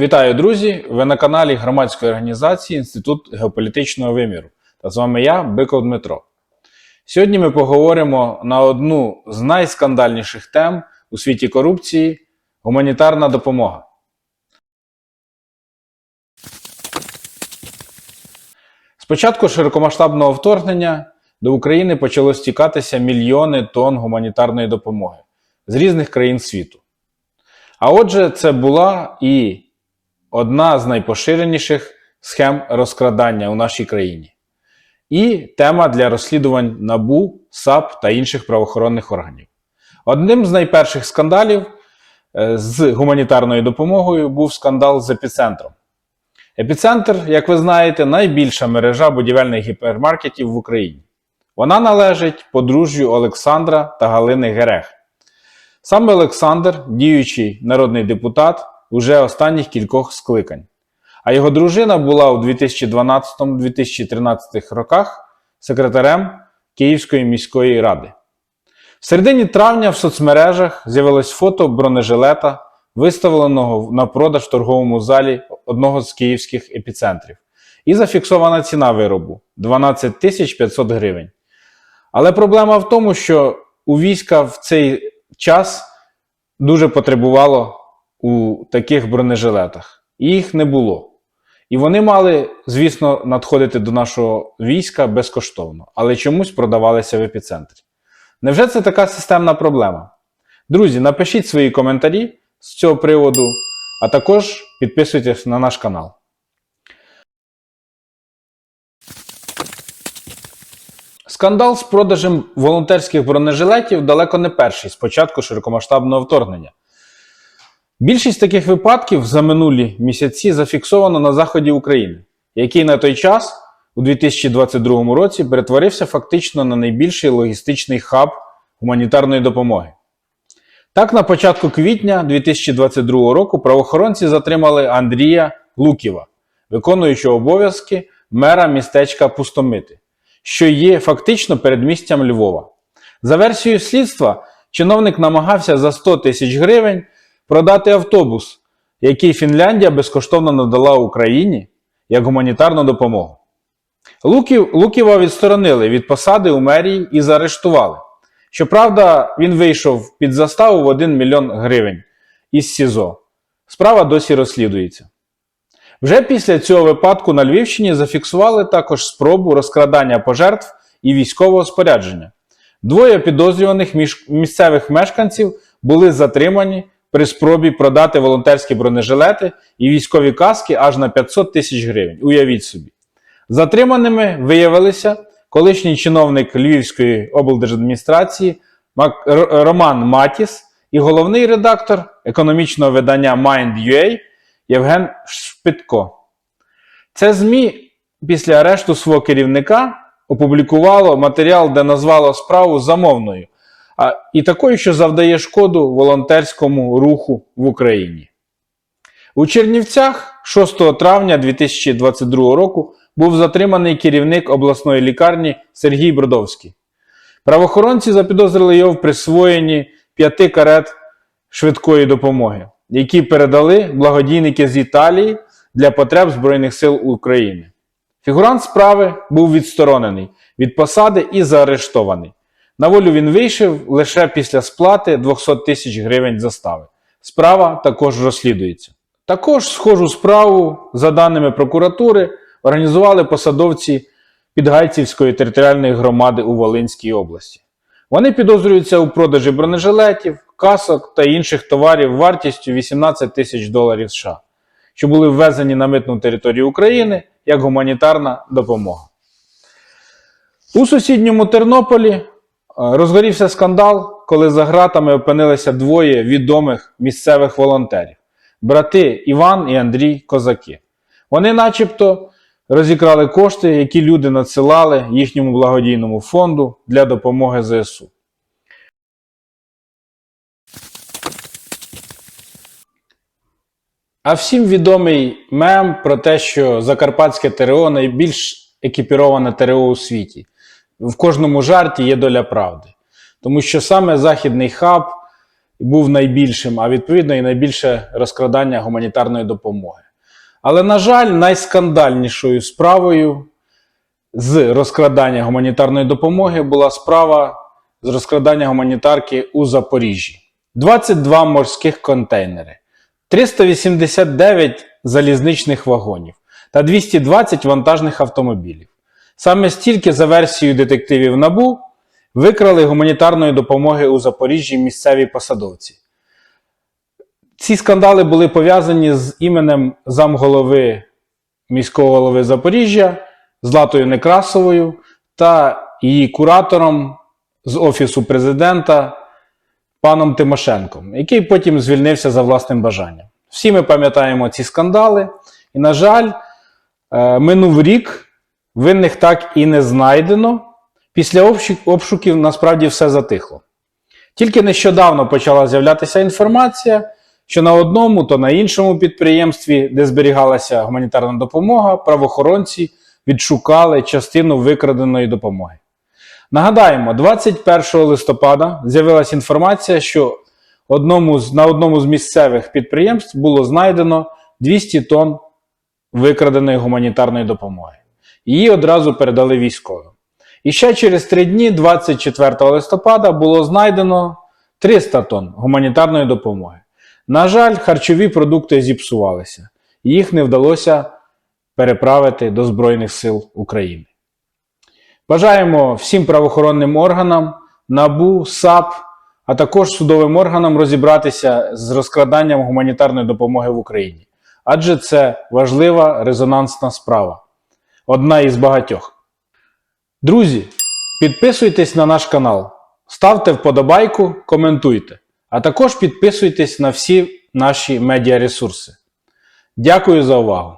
Вітаю, друзі! Ви на каналі громадської організації Інститут геополітичного виміру. Та з вами я, Биков Дмитро. Сьогодні ми поговоримо на одну з найскандальніших тем у світі корупції гуманітарна допомога. З початку широкомасштабного вторгнення до України почало стікатися мільйони тонн гуманітарної допомоги з різних країн світу. А отже, це була і одна з найпоширеніших схем розкрадання у нашій країні. І тема для розслідувань НАБУ, САП та інших правоохоронних органів. Одним з найперших скандалів е, з гуманітарною допомогою був скандал з епіцентром. Епіцентр, як ви знаєте, найбільша мережа будівельних гіпермаркетів в Україні. Вона належить подружжю Олександра та Галини Герех. Саме Олександр, діючий народний депутат уже останніх кількох скликань. А його дружина була у 2012-2013 роках секретарем Київської міської ради. В середині травня в соцмережах з'явилось фото бронежилета, виставленого на продаж в торговому залі одного з київських епіцентрів. І зафіксована ціна виробу 12 тисяч 500 гривень. Але проблема в тому, що у війська в цей час дуже потребувало у таких бронежилетах. Їх не було. І вони мали, звісно, надходити до нашого війська безкоштовно, але чомусь продавалися в епіцентрі. Невже це така системна проблема? Друзі, напишіть свої коментарі з цього приводу, а також підписуйтесь на наш канал. Скандал з продажем волонтерських бронежилетів далеко не перший з початку широкомасштабного вторгнення. Більшість таких випадків за минулі місяці зафіксовано на заході України, який на той час, у 2022 році, перетворився фактично на найбільший логістичний хаб гуманітарної допомоги. Так, на початку квітня 2022 року правоохоронці затримали Андрія Луківа, виконуючого обов'язки мера містечка Пустомити, що є фактично передмістям Львова. За версією слідства, чиновник намагався за 100 тисяч гривень продати автобус, який Фінляндія безкоштовно надала Україні як гуманітарну допомогу. Луків, Луківа відсторонили від посади у мерії і заарештували. Щоправда, він вийшов під заставу в 1 мільйон гривень із СІЗО. Справа досі розслідується. Вже після цього випадку на Львівщині зафіксували також спробу розкрадання пожертв і військового спорядження. Двоє підозрюваних місцевих мешканців були затримані при спробі продати волонтерські бронежилети і військові каски аж на 500 тисяч гривень. Уявіть собі. Затриманими виявилися колишній чиновник Львівської облдержадміністрації Роман Матіс і головний редактор економічного видання Mind.ua Євген Шпитко. Це ЗМІ після арешту свого керівника опублікувало матеріал, де назвало справу замовною, а, і такою, що завдає шкоду волонтерському руху в Україні. У Чернівцях 6 травня 2022 року був затриманий керівник обласної лікарні Сергій Бродовський. Правоохоронці запідозрили його в присвоєнні п'яти карет швидкої допомоги, які передали благодійники з Італії для потреб Збройних сил України. Фігурант справи був відсторонений від посади і заарештований. На волю він вийшов лише після сплати 200 тисяч гривень застави. Справа також розслідується. Також схожу справу, за даними прокуратури, організували посадовці Підгайцівської територіальної громади у Волинській області. Вони підозрюються у продажі бронежилетів, касок та інших товарів вартістю 18 тисяч доларів США, що були ввезені на митну територію України як гуманітарна допомога. У сусідньому Тернополі розгорівся скандал, коли за ґратами опинилися двоє відомих місцевих волонтерів брати Іван і Андрій Козаки. Вони, начебто, розікрали кошти, які люди надсилали їхньому благодійному фонду для допомоги ЗСУ. А всім відомий мем про те, що Закарпатське ТРО найбільш екіпіроване ТРО у світі. В кожному жарті є доля правди. Тому що саме західний хаб був найбільшим, а відповідно і найбільше розкрадання гуманітарної допомоги. Але, на жаль, найскандальнішою справою з розкрадання гуманітарної допомоги була справа з розкрадання гуманітарки у Запоріжжі. 22 морських контейнери, 389 залізничних вагонів та 220 вантажних автомобілів. Саме стільки, за версією детективів НАБУ, викрали гуманітарної допомоги у Запоріжжі місцеві посадовці. Ці скандали були пов'язані з іменем замголови міського голови Запоріжжя Златою Некрасовою та її куратором з Офісу президента паном Тимошенком, який потім звільнився за власним бажанням. Всі ми пам'ятаємо ці скандали, і, на жаль, е, минув рік, винних так і не знайдено. Після обшуків насправді все затихло. Тільки нещодавно почала з'являтися інформація, що на одному, то на іншому підприємстві, де зберігалася гуманітарна допомога, правоохоронці відшукали частину викраденої допомоги. Нагадаємо, 21 листопада з'явилася інформація, що одному з, на одному з місцевих підприємств було знайдено 200 тонн викраденої гуманітарної допомоги. Її одразу передали військовим. І ще через три дні, 24 листопада, було знайдено 300 тонн гуманітарної допомоги. На жаль, харчові продукти зіпсувалися, їх не вдалося переправити до Збройних сил України. Бажаємо всім правоохоронним органам, НАБУ, САП, а також судовим органам розібратися з розкраданням гуманітарної допомоги в Україні. Адже це важлива резонансна справа. Одна із багатьох. Друзі, підписуйтесь на наш канал, ставте вподобайку, коментуйте, а також підписуйтесь на всі наші медіаресурси. Дякую за увагу!